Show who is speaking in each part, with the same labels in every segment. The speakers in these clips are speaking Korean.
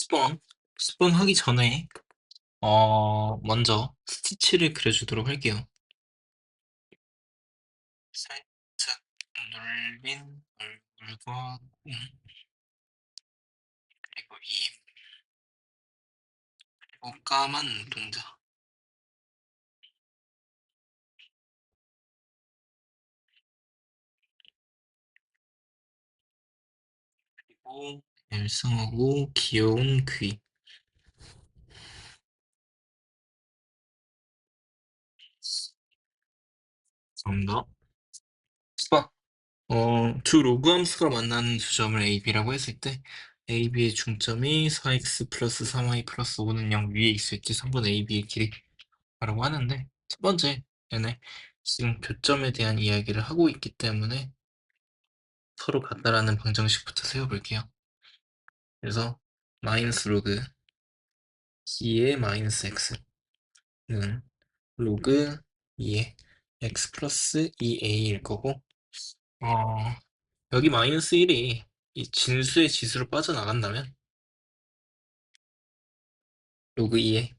Speaker 1: 스폰, 스폰 하기 전에 어 먼저 스티치를 그려주도록 할게요. 살짝 눌린 얼굴과 코 그리고 입 그리고 까만 눈동자 얄쌍하고 귀여운 귀 감사합니다. 스폰 어, 두 로그 함수가 만나는 지점을 AB라고 했을 때 AB의 중점이 4x 플러스 3y 플러스 5는 0 위에 있을 때 3분 AB의 길이라고 하는데 첫 번째 얘네 지금 교점에 대한 이야기를 하고 있기 때문에 서로 같다라는 방정식부터 세워볼게요. 그래서 마이너스 로그 2의 마이너스 x는 로그 2의 x 플러스 2a일 거고 어, 여기 마이너스 1이 이 진수의 지수로 빠져나간다면 로그 2의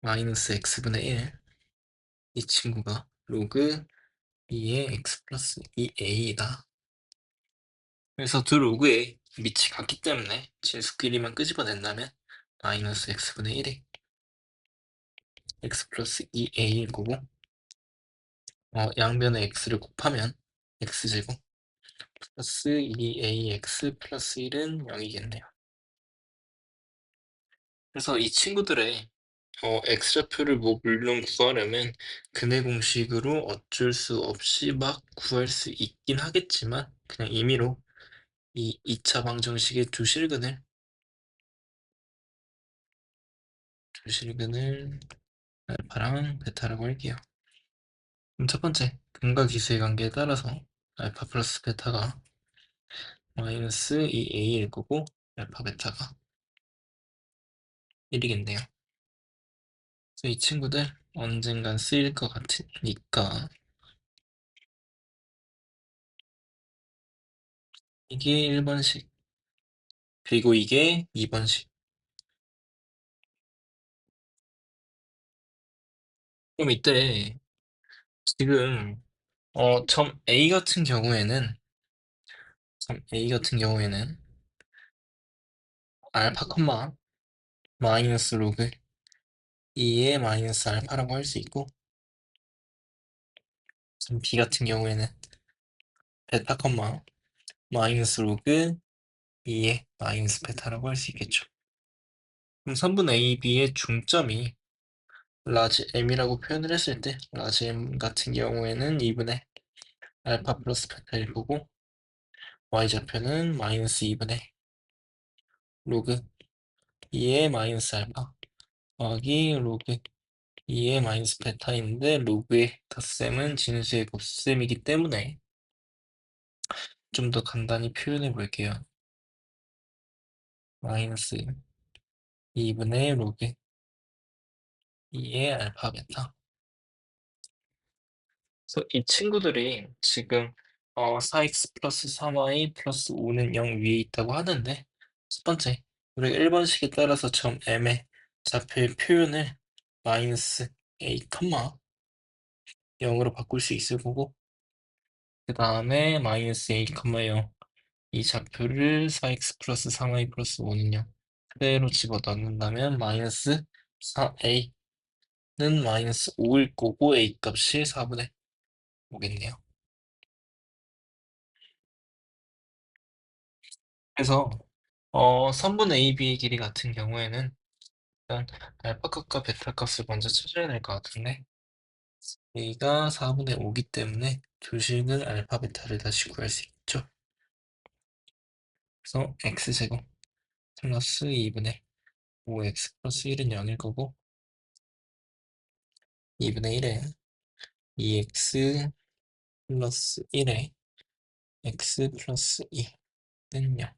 Speaker 1: 마이너스 x분의 1 이 친구가 로그 2의 x 플러스 2a이다. 그래서 두 로그의 밑이 같기 때문에 진수끼리만 끄집어낸다면 마이너스 x분의 1이 x 플러스 2a일 거고 어, 양변의 x를 곱하면 x제곱 플러스 2ax 플러스 1은 0이겠네요. 그래서 이 친구들의 어, x좌표를 뭐 물론 구하려면 근해 공식으로 어쩔 수 없이 막 구할 수 있긴 하겠지만 그냥 임의로 이 2차 방정식의 두 실근을 두 실근을 알파랑 베타라고 할게요. 그럼 첫 번째 근과 기수의 관계에 따라서 알파 플러스 베타가 마이너스 2a일 거고 알파 베타가 1이겠네요. 그래서 이 친구들 언젠간 쓰일 것 같으니까 이게 1번식 그리고 이게 2번식 그럼 이때 지금 어, 점 A 같은 경우에는 점 A 같은 경우에는 알파 콤마 마이너스 로그 2의 마이너스 알파라고 할 수 있고 점 B 같은 경우에는 베타 콤마 마이너스 로그 2의 마이너스 베타라고 할 수 있겠죠. 그럼 3분 A, B의 중점이 라지 M이라고 표현을 했을 때 라지 M 같은 경우에는 2분의 알파 플러스 베타일 거고 y좌표는 마이너스 2분의 로그 2의 마이너스 알파 더하기 로그 2의 마이너스 베타인데 로그의 덧셈은 진수의 곱셈이기 때문에 좀 더 간단히 표현해 볼게요. 마이너스 2분의 로그 2의 알파 베타 그래서 이 친구들이 지금 어, 4x 플러스 3y 플러스 5는 0 위에 있다고 하는데 첫 번째 우리가 1번식에 따라서 점 m의 좌표의 표현을 마이너스 a, 0으로 바꿀 수 있을 거고 그 다음에 마이너스 a, 0 이 좌표를 4x 플러스 3y 플러스 5는 0 그대로 집어넣는다면 마이너스 4a는 마이너스 5일 거고 a 값이 4분의 5겠네요. 그래서 어, 선분 AB의 길이 같은 경우에는 일단 알파 값과 베타 값을 먼저 찾아야 될 것 같은데 A가 4분의 5기 때문에 조식을 알파 베타를 다시 구할 수 있죠. 그래서 x제곱 플러스 2분의 5x 플러스 1은 0일 거고 2분의 1에 2x 플러스 1에 x 플러스 2는 0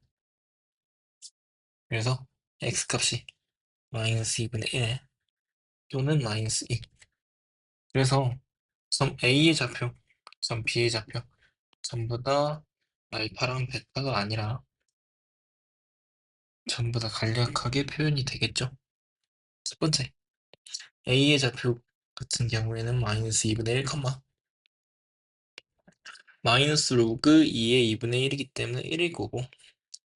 Speaker 1: 그래서 x값이 마이너스 2분의 1 또는 마이너스 2 그래서 점 A의 좌표, 점 B의 좌표 전부 다 알파랑 베타가 아니라 전부 다 간략하게 표현이 되겠죠. 첫 번째, a의 좌표 같은 경우에는 마이너스 2분의 1, 마이너스 로그 2의 2분의 1이기 때문에 1일 거고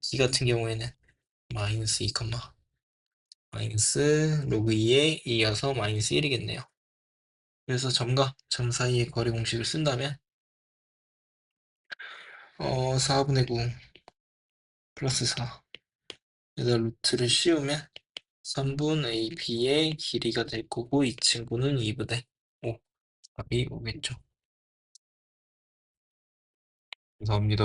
Speaker 1: b 같은 경우에는 마이너스 2, 마이너스 로그 2의 2여서 마이너스 1이겠네요. 그래서 점과 점 사이의 거리 공식을 쓴다면 어 4분의 9 플러스 4 여기다 루트를 씌우면 3분 AB의 길이가 될 거고 이 친구는 2분의 5 답이 오겠죠. 감사합니다.